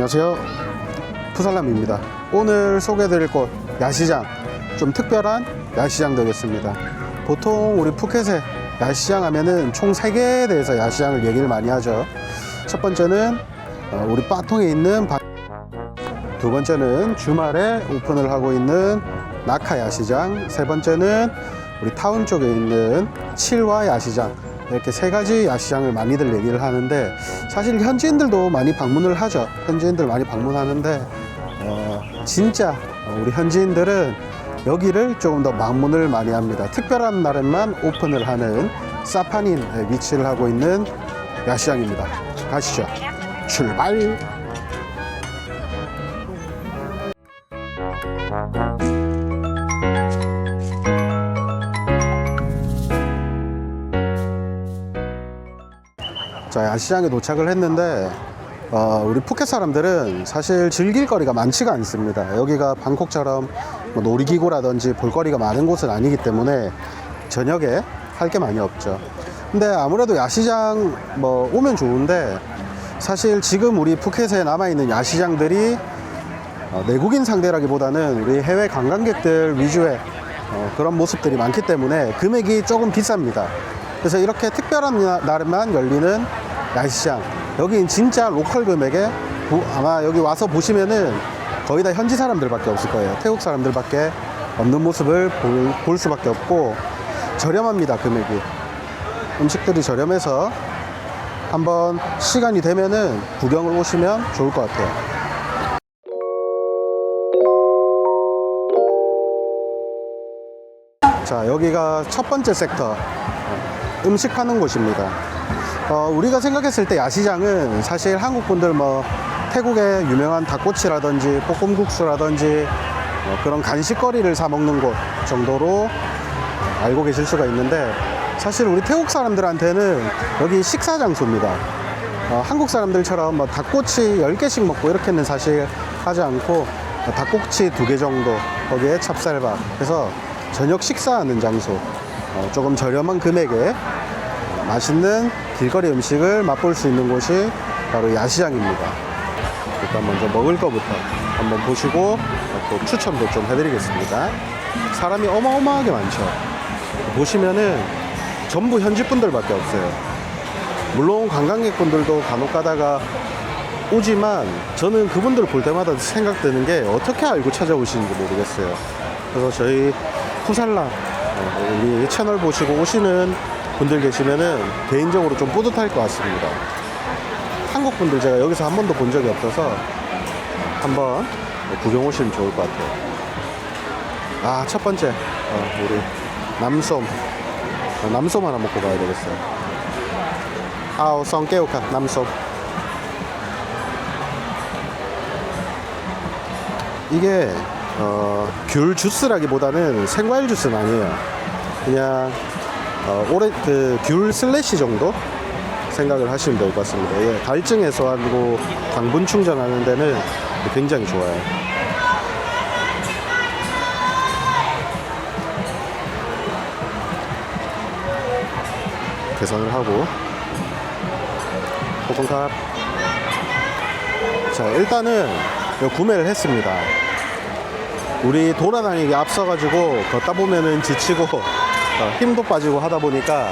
안녕하세요. 푸살람입니다. 오늘 소개해드릴 곳 야시장 좀 특별한 야시장 되겠습니다. 보통 우리 푸켓에 야시장 하면은 총 3개에 대해서 야시장을 얘기를 많이 하죠. 첫 번째는 어, 우리 빠통에 있는 바... 두 번째는 주말에 오픈을 하고 있는 나카 야시장 세 번째는 우리 타운 쪽에 있는 칠화 야시장 이렇게 세 가지 야시장을 많이들 얘기를 하는데 사실 현지인들도 많이 방문을 하죠. 현지인들 많이 방문하는데 어, 진짜 우리 현지인들은 여기를 조금 더 방문을 많이 합니다. 특별한 날에만 오픈을 하는 사파닌에 위치를 하고 있는 야시장입니다. 가시죠. 출발! 야시장에 도착을 했는데 어, 우리 푸켓 사람들은 사실 즐길 거리가 많지가 않습니다. 여기가 방콕처럼 뭐 놀이기구라든지 볼거리가 많은 곳은 아니기 때문에 저녁에 할 게 많이 없죠. 근데 아무래도 야시장 뭐 오면 좋은데 사실 지금 우리 푸켓에 남아있는 야시장들이 어, 내국인 상대라기보다는 우리 해외 관광객들 위주의 어, 그런 모습들이 많기 때문에 금액이 조금 비쌉니다. 그래서 이렇게 특별한 나- 날에만 열리는 야시장 여기 진짜 로컬 금액에 부- 아마 여기 와서 보시면은 거의 다 현지 사람들밖에 없을 거예요. 태국 사람들밖에 없는 모습을 볼, 볼 수밖에 없고 저렴합니다 금액이 음식들이 저렴해서 한번 시간이 되면은 구경을 오시면 좋을 것 같아요. 자, 여기가 첫 번째 섹터. 어, 음식 파는 곳입니다. 어, 우리가 생각했을 때 야시장은 사실 한국 분들 뭐 태국의 유명한 닭꼬치라든지 볶음국수라든지 어, 그런 간식거리를 사 먹는 곳 정도로 알고 계실 수가 있는데 사실 우리 태국 사람들한테는 여기 식사 장소입니다. 어, 한국 사람들처럼 뭐 닭꼬치 10개씩 먹고 이렇게는 사실 하지 않고 어, 닭꼬치 두 개 정도 거기에 찹쌀밥 해서 저녁 식사하는 장소 어, 조금 저렴한 금액에 맛있는 길거리 음식을 맛볼 수 있는 곳이 바로 야시장입니다. 일단 먼저 먹을 거부터 한번 보시고 또 추천도 좀 해드리겠습니다. 사람이 어마어마하게 많죠. 보시면은 전부 현지 분들밖에 없어요. 물론 관광객분들도 간혹 가다가 오지만 저는 그분들을 볼 때마다 생각드는 게 어떻게 알고 찾아오시는지 모르겠어요. 그래서 저희 푸살라 어, 우리 채널 보시고 오시는 분들 계시면은 개인적으로 좀 뿌듯할 것 같습니다. 한국 분들 제가 여기서 한 번도 본 적이 없어서 한번 구경 오시면 좋을 것 같아요. 아, 첫 번째 어, 우리 남솜 어, 남솜 하나 먹고 가야 되겠어요. 아우 성깨우카 남솜 이게 어, 귤 주스라기보다는 생과일 주스는 아니에요. 그냥 어, 오래 그귤 슬래시 정도 생각을 하시면 될 것 같습니다. 예, 갈증 해소하고 당분 충전하는 데는 굉장히 좋아요. 계산을 하고 호통캅 자 일단은 구매를 했습니다 우리 돌아다니기 앞서가지고 걷다 보면은 지치고 어, 힘도 빠지고 하다 보니까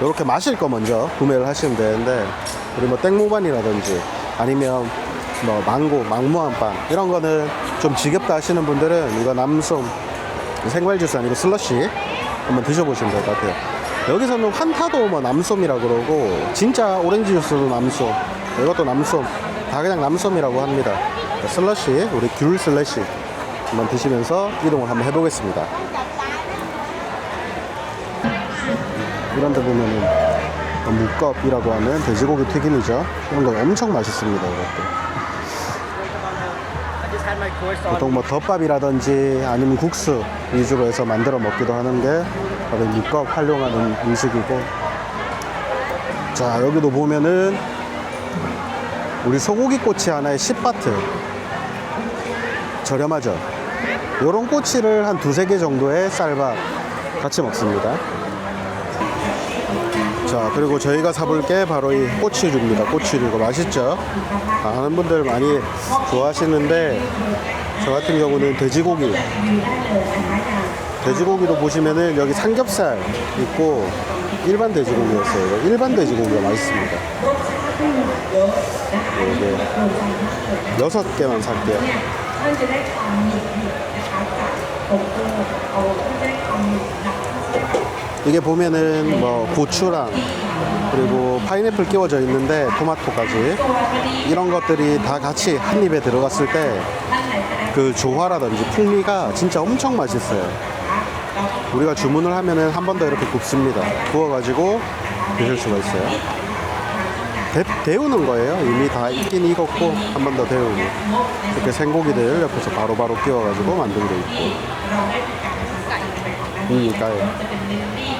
이렇게 마실 거 먼저 구매를 하시면 되는데 우리 뭐 땡모반이라든지 아니면 뭐 망고, 망무한빵 이런 거는 좀 지겹다 하시는 분들은 이거 남솜 생과일 주스 아니고 슬러시 한번 드셔보시면 될 것 같아요. 여기서는 환타도 뭐 남솜이라 그러고 진짜 오렌지 주스도 남솜 이것도 남솜 다 그냥 남솜이라고 합니다. 슬러시 우리 귤 슬러시 한번 드시면서 이동을 한번 해보겠습니다. 이런 데 보면은 뭐 묵겁이라고 하는 돼지고기 튀김이죠. 이런 거 엄청 맛있습니다. 이것도. 보통 뭐 덮밥이라든지 아니면 국수 위주로 해서 만들어 먹기도 하는 게 바로 묵겁 활용하는 음식이고 자 여기도 보면은 우리 소고기 꼬치 하나에 10바트 저렴하죠 요런 꼬치를 한 두세 개 정도의 쌀밥 같이 먹습니다 자 그리고 저희가 사볼 게 바로 이 꼬치류입니다. 꼬치류 이거 맛있죠? 아, 하는 분들 많이 좋아하시는데 저 같은 경우는 돼지고기. 돼지고기도 보시면은 여기 삼겹살 있고 일반 돼지고기였어요. 일반 돼지고기가 맛있습니다. 이게 여섯 개만 살게요 이게 보면은 뭐 고추랑 그리고 파인애플 끼워져 있는데 토마토까지 이런 것들이 다 같이 한 입에 들어갔을 때 그 조화라든지 풍미가 진짜 엄청 맛있어요. 우리가 주문을 하면은 한 번 더 이렇게 굽습니다. 구워가지고 드실 수가 있어요. 데, 데우는 거예요. 이미 다 익긴 익었고 한 번 더 데우고 이렇게 생고기들 옆에서 바로바로 끼워가지고 만들고 있고. 음, 까요.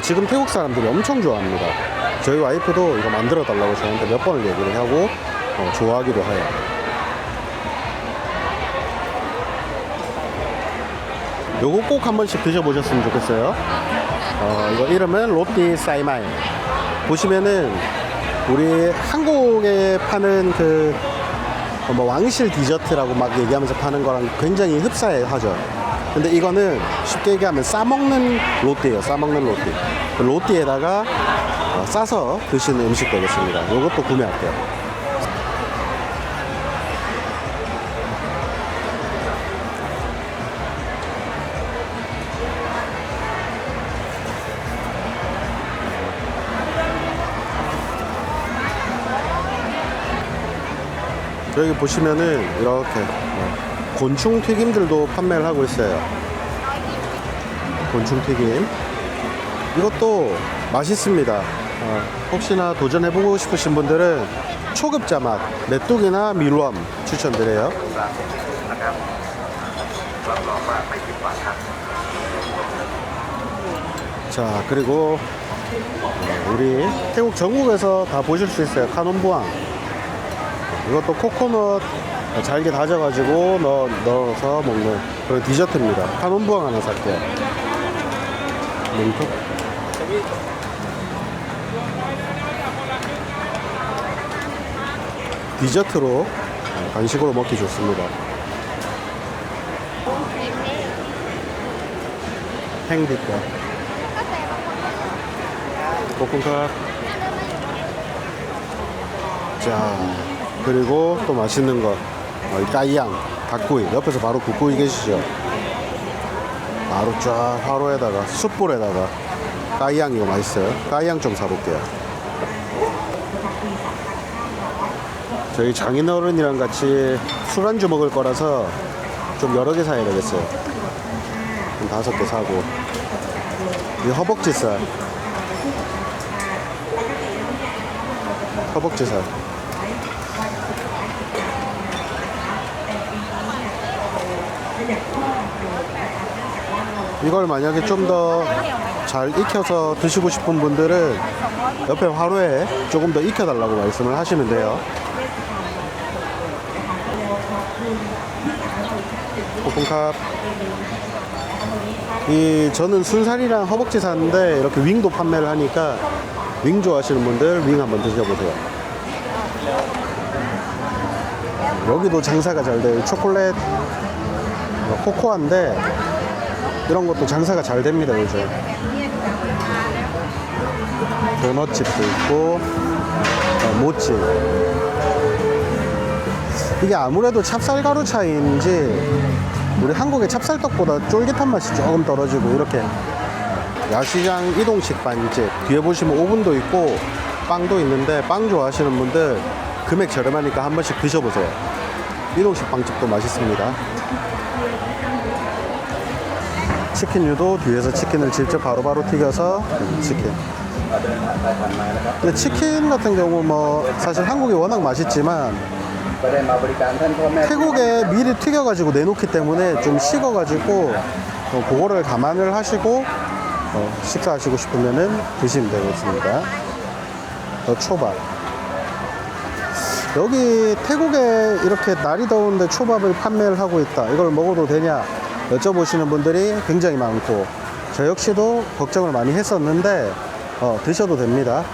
지금 태국 사람들이 엄청 좋아합니다. 저희 와이프도 이거 만들어 달라고 저한테 몇 번을 얘기를 하고 어, 좋아하기도 해요. 요거 꼭 한 번씩 드셔보셨으면 좋겠어요. 어, 이거 이름은 로띠 사이마이. 보시면은 우리 한국에 파는 그 어, 뭐 왕실 디저트라고 막 얘기하면서 파는 거랑 굉장히 흡사하죠. 근데 이거는 쉽게 얘기하면 싸먹는 로띠예요. 싸먹는 로띠. 그 로띠에다가 어, 싸서 드시는 음식 되겠습니다. 이것도 구매할게요. 여기 보시면은 이렇게 어, 곤충 튀김들도 판매를 하고 있어요. 곤충 튀김. 이것도 맛있습니다. 어, 혹시나 도전해보고 싶으신 분들은 초급자 맛, 메뚜기나 밀웜 추천드려요. 자, 그리고 어, 우리 태국 전국에서 다 보실 수 있어요. 카논부항. 이것도 코코넛 잘게 다져가지고 넣어, 넣어서 먹는 그런 디저트입니다. 카논부항 하나 살게요. 뭉툭. 디저트로 어, 간식으로 먹기 좋습니다. 행디꺼. 볶음밥. 자, 그리고 또 맛있는 거. 어, 이 까이양, 닭구이. 옆에서 바로 굽고 계시죠? 바로 쫙 화로에다가, 숯불에다가. 까이양 이거 맛있어요. 까이양 좀 사볼게요. 저희 장인어른이랑 같이 술안주 먹을 거라서 좀 여러 개 사야 되겠어요. 한 다섯 개 사고. 이 허벅지살. 허벅지살. 이걸 만약에 좀 더 잘 익혀서 드시고 싶은 분들은 옆에 화로에 조금 더 익혀달라고 말씀을 하시면 돼요. 볶음밥. 이 저는 순살이랑 허벅지 샀는데 이렇게 윙도 판매를 하니까 윙 좋아하시는 분들 윙 한번 드셔보세요. 여기도 장사가 잘 돼요. 초콜릿 어, 코코아인데 이런 것도 장사가 잘 됩니다 요즘. 도넛집도 있고 어, 모찌. 이게 아무래도 찹쌀가루 차이인지 우리 한국의 찹쌀떡보다 쫄깃한 맛이 조금 떨어지고 이렇게 야시장 이동식 반집 뒤에 보시면 오븐도 있고 빵도 있는데 빵 좋아하시는 분들 금액 저렴하니까 한 번씩 드셔보세요 이동식 빵집도 맛있습니다 치킨류도 뒤에서 치킨을 직접 바로바로 튀겨서 치킨 근데 치킨 같은 경우 뭐 사실 한국이 워낙 맛있지만 태국에 미리 튀겨가지고 내놓기 때문에 좀 식어가지고 어, 그거를 감안을 하시고 어, 식사하시고 싶으면은 드시면 되겠습니다. 더 초밥. 여기 태국에 이렇게 날이 더운데 초밥을 판매를 하고 있다. 이걸 먹어도 되냐? 여쭤보시는 분들이 굉장히 많고 저 역시도 걱정을 많이 했었는데 어, 드셔도 됩니다.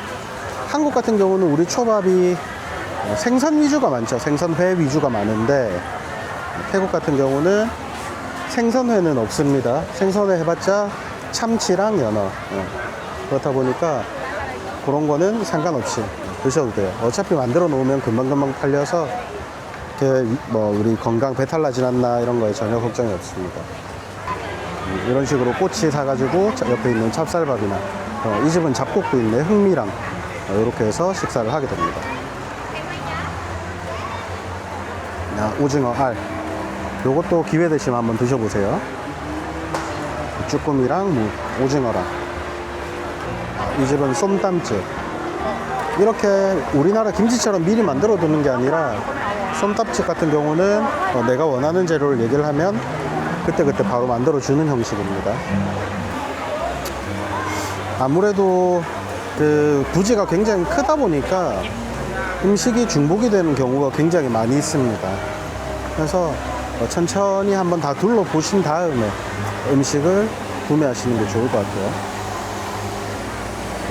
한국 같은 경우는 우리 초밥이 어, 생선 위주가 많죠. 생선회 위주가 많은데 태국 같은 경우는 생선회는 없습니다. 생선회 해봤자 참치랑 연어. 어. 그렇다 보니까 그런 거는 상관없이 드셔도 돼요. 어차피 만들어 놓으면 금방금방 팔려서 이렇게 위- 뭐 우리 건강 배탈 나진 않나 이런 거에 전혀 걱정이 없습니다. 음, 이런 식으로 꼬치 사가지고 자- 옆에 있는 찹쌀밥이나 어, 이 집은 잡곡도 있네 흑미랑 어, 이렇게 해서 식사를 하게 됩니다. 야, 오징어 알. 요것도 기회 되시면 한번 드셔보세요. 쭈꾸미랑 무, 오징어랑. 이 집은 쏨땀집. 이렇게 우리나라 김치처럼 미리 만들어 두는 게 아니라 쏨땀집 같은 경우는 어, 내가 원하는 재료를 얘기를 하면 그때그때 바로 만들어 주는 형식입니다. 아무래도 그 부지가 굉장히 크다 보니까 음식이 중복이 되는 경우가 굉장히 많이 있습니다. 그래서 어, 천천히 한번 다 둘러보신 다음에 음식을 구매하시는 게 좋을 것 같아요.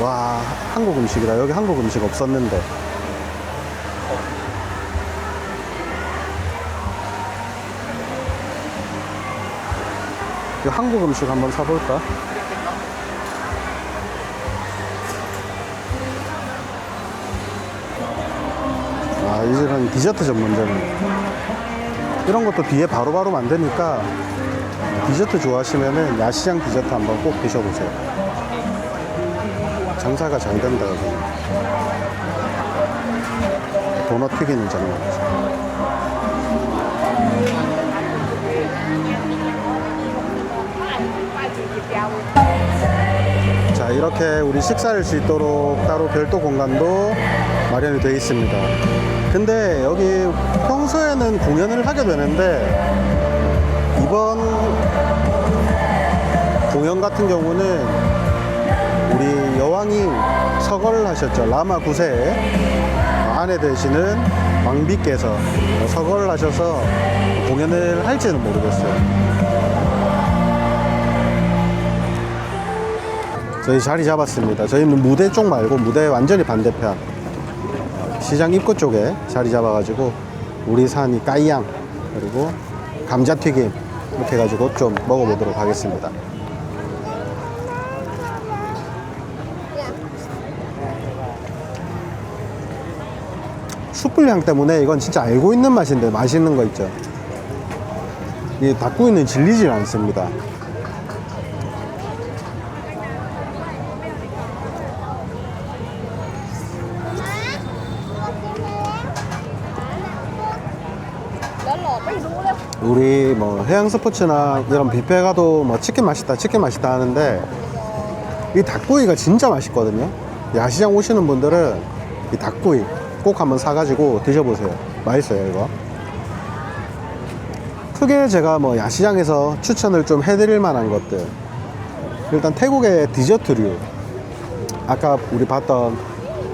와, 한국 음식이다. 여기 한국 음식 없었는데. 한국 음식 한번 사볼까? 아, 이 집은 디저트 전문점이에요. 이런 것도 뒤에 바로바로 만드니까 디저트 좋아하시면은 야시장 디저트 한번 꼭 드셔보세요. 장사가 잘 된다, 여기. 도넛 튀기는 장면이 자, 이렇게 우리 식사할 수 있도록 따로 별도 공간도 마련이 되어 있습니다. 근데 여기 평소에는 공연을 하게 되는데 이번 공연 같은 경우는 우리 여왕이 서거를 하셨죠. 라마 9세에 아내 되시는 왕비께서 서거를 하셔서 공연을 할지는 모르겠어요. 저희 자리 잡았습니다. 저희는 무대 쪽 말고 무대 완전히 반대편 시장 입구 쪽에 자리 잡아가지고 우리 산이 까이양 그리고 감자튀김 이렇게 해가지고 좀 먹어보도록 하겠습니다. 숯불 향 때문에 이건 진짜 알고 있는 맛인데 맛있는 거 있죠. 이 닭구이는 질리질 않습니다. 우리 뭐 해양 스포츠나 이런 뷔페 가도 뭐 치킨 맛있다 치킨 맛있다 하는데 이 닭구이가 진짜 맛있거든요. 야시장 오시는 분들은 이 닭구이 꼭 한번 사가지고 드셔보세요. 맛있어요 이거. 크게 제가 뭐 야시장에서 추천을 좀 해드릴 만한 것들. 일단 태국의 디저트류. 아까 우리 봤던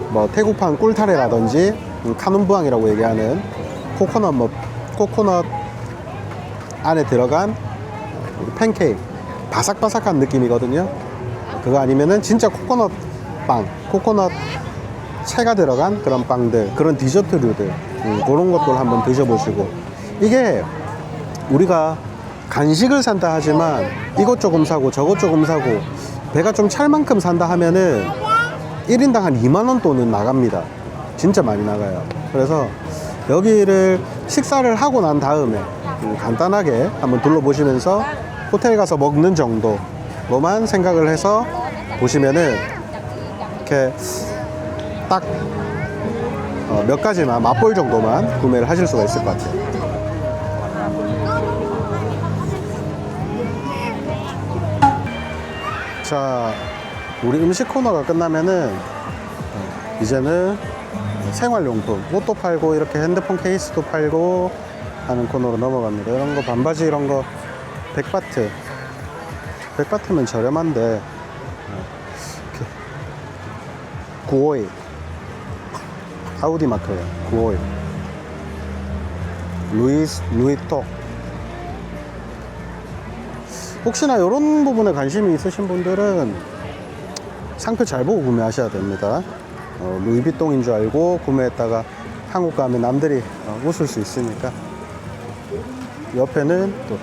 뭐 태국판 꿀타레라든지 음, 카눈부앙이라고 얘기하는 코코넛 뭐 코코넛 안에 들어간 팬케이크. 바삭바삭한 느낌이거든요. 그거 아니면은 진짜 코코넛 빵 코코넛 채가 들어간 그런 빵들 그런 디저트류들 음, 그런 것들 한번 드셔보시고. 이게 우리가 간식을 산다 하지만 이것 조금 사고 저것 조금 사고 배가 좀 찰 만큼 산다 하면은 1인당 한 2만원 돈은 나갑니다. 진짜 많이 나가요. 그래서 여기를 식사를 하고 난 다음에 음, 간단하게 한번 둘러보시면서 호텔 가서 먹는 정도로만 생각을 해서 보시면은 이렇게 딱 어, 몇 가지만 맛볼 정도만 구매를 하실 수가 있을 것 같아요. 자, 우리 음식 코너가 끝나면은 어, 이제는 생활용품, 옷도 팔고 이렇게 핸드폰 케이스도 팔고 하는 코너로 넘어갑니다. 이런 거 반바지 이런 거 백바트. 백바트면 저렴한데 어, 이렇게 951 아우디 마크예요. 951 루이스 루이톡 혹시나 이런 부분에 관심이 있으신 분들은 상표 잘 보고 구매하셔야 됩니다. 어, 루이비통인 줄 알고 구매했다가 한국 가면 남들이 어, 웃을 수 있으니까. 옆에는 또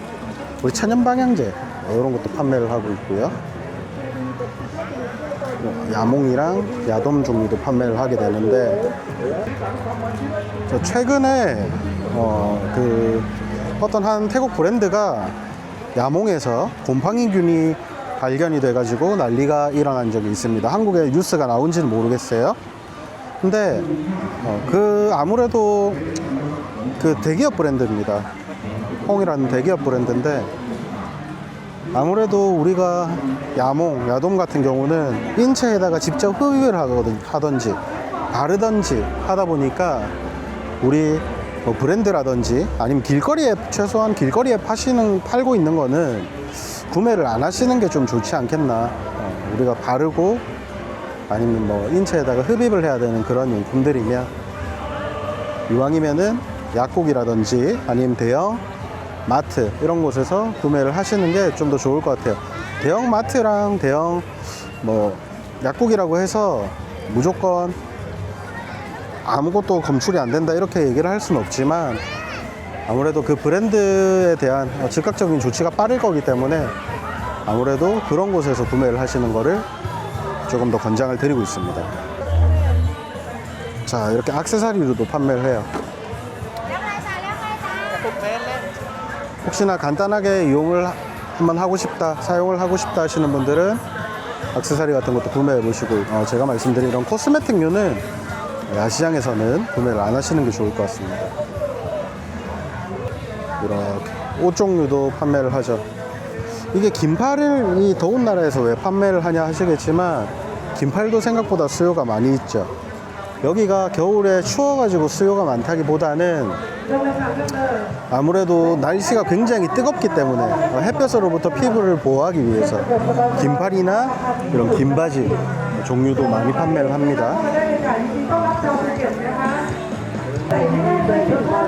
우리 천연 방향제 어, 이런 것도 판매를 하고 있고요. 어, 야몽이랑 야돔 종류도 판매를 하게 되는데 저 최근에 어, 그 어떤 한 태국 브랜드가 야몽에서 곰팡이균이 발견이 돼가지고 난리가 일어난 적이 있습니다. 한국에 뉴스가 나온지는 모르겠어요. 근데 어, 그 아무래도 그 대기업 브랜드입니다. 홍이라는 대기업 브랜드인데 아무래도 우리가 야몽, 야돔 같은 경우는 인체에다가 직접 흡입을 하거든, 하던지 바르던지 하다 보니까 우리 뭐 브랜드라든지 아니면 길거리에 최소한 길거리에 파시는 팔고 있는 거는 구매를 안 하시는 게 좀 좋지 않겠나. 어, 우리가 바르고 아니면 뭐 인체에다가 흡입을 해야 되는 그런 용품들이면 이왕이면은 약국이라든지 아니면 대형 마트 이런 곳에서 구매를 하시는 게 좀 더 좋을 것 같아요. 대형 마트랑 대형 뭐 약국이라고 해서 무조건 아무것도 검출이 안 된다 이렇게 얘기를 할 수는 없지만 아무래도 그 브랜드에 대한 어, 즉각적인 조치가 빠를 거기 때문에 아무래도 그런 곳에서 구매를 하시는 거를 조금 더 권장을 드리고 있습니다. 자 이렇게 액세서리로도 판매를 해요. 혹시나 간단하게 이용을 한번 하고 싶다, 사용을 하고 싶다 하시는 분들은 액세서리 같은 것도 구매해 보시고 어, 제가 말씀드린 이런 코스메틱류는 야시장에서는 구매를 안 하시는 게 좋을 것 같습니다. 이렇게 옷 종류도 판매를 하죠. 이게 긴팔을 이 더운 나라에서 왜 판매를 하냐 하시겠지만 긴팔도 생각보다 수요가 많이 있죠. 여기가 겨울에 추워가지고 수요가 많다기보다는 아무래도 날씨가 굉장히 뜨겁기 때문에 어, 햇볕으로부터 피부를 보호하기 위해서 긴팔이나 이런 긴 바지 종류도 많이 판매를 합니다.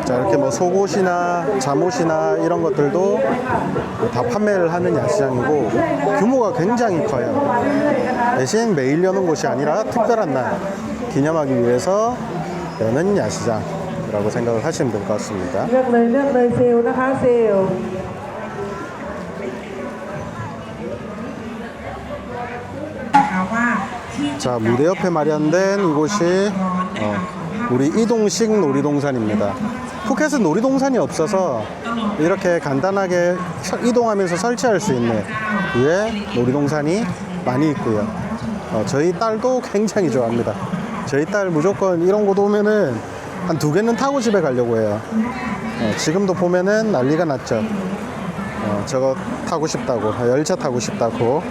자 이렇게 뭐 속옷이나 잠옷이나 이런 것들도 다 판매를 하는 야시장이고 규모가 굉장히 커요. 대신 매일 여는 곳이 아니라 특별한 날 기념하기 위해서 여는 야시장이 라고 생각을 하시면 될 것 같습니다. เลือกเลยเลือกเลยเซลล์นะคะเซลล์ นะคะว่าที่ 자 무대 옆에 마련된 이곳이 어, 우리 이동식 놀이동산입니다. 푸켓은 놀이동산이 없어서 이렇게 간단하게 서- 이동하면서 설치할 수 있는 위에 놀이동산이 많이 있고요. 어, 저희 딸도 굉장히 좋아합니다. 저희 딸 무조건 이런 곳 오면은 한 두 개는 타고 집에 가려고 해요. 어, 지금도 보면은 난리가 났죠. 어, 저거 타고 싶다고, 열차 타고 싶다고.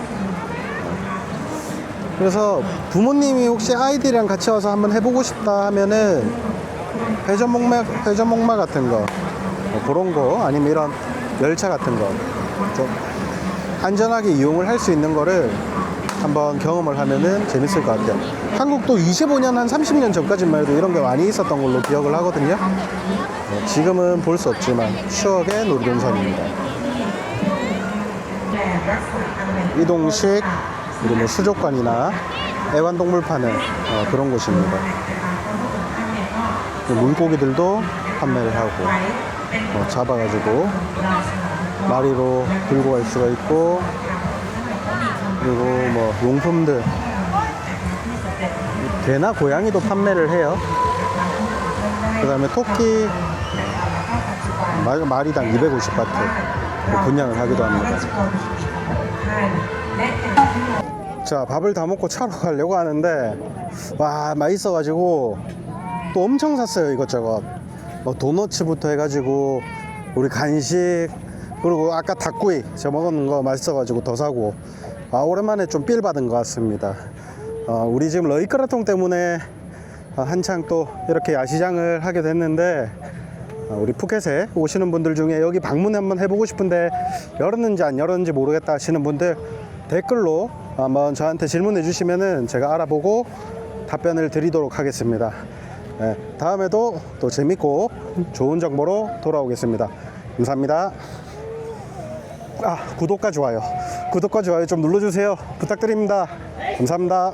그래서 부모님이 혹시 아이들이랑 같이 와서 한번 해보고 싶다 하면은 회전 목마 회전 목마 같은 거 뭐 그런 거 아니면 이런 열차 같은 거 좀 안전하게 이용을 할 수 있는 거를 한번 경험을 하면은 재밌을 것 같아요. 한국도 25년 한 30년 전까지만 해도 이런 게 많이 있었던 걸로 기억을 하거든요. 어, 지금은 볼 수 없지만 추억의 놀이동산입니다. 이동식 그리고 뭐 수족관이나 애완동물 파는 어, 그런 곳입니다. 그 물고기들도 판매를 하고 어, 잡아가지고 마리로 들고 갈 수가 있고 그리고 뭐 용품들. 개나 고양이도 판매를 해요. 그 다음에 토끼. 마- 마리당 250바트. 분양을 하기도 합니다. 자 밥을 다 먹고 차로 가려고 하는데 와 맛있어 가지고 또 엄청 샀어요 이것저것. 뭐 도너츠부터 해가지고 우리 간식 그리고 아까 닭구이. 제가 먹은 거 맛있어 가지고 더 사고 아, 오랜만에 좀 삘 받은 것 같습니다. 어, 우리 지금 러이크라통 때문에 어, 한창 또 이렇게 야시장을 하게 됐는데 어, 우리 푸켓에 오시는 분들 중에 여기 방문 한번 해보고 싶은데 열었는지 안 열었는지 모르겠다 하시는 분들 댓글로 한번 저한테 질문해 주시면은 제가 알아보고 답변을 드리도록 하겠습니다. 네, 다음에도 또 재밌고 좋은 정보로 돌아오겠습니다. 감사합니다. 아, 구독과 좋아요. 구독과 좋아요 좀 눌러주세요. 부탁드립니다. 감사합니다.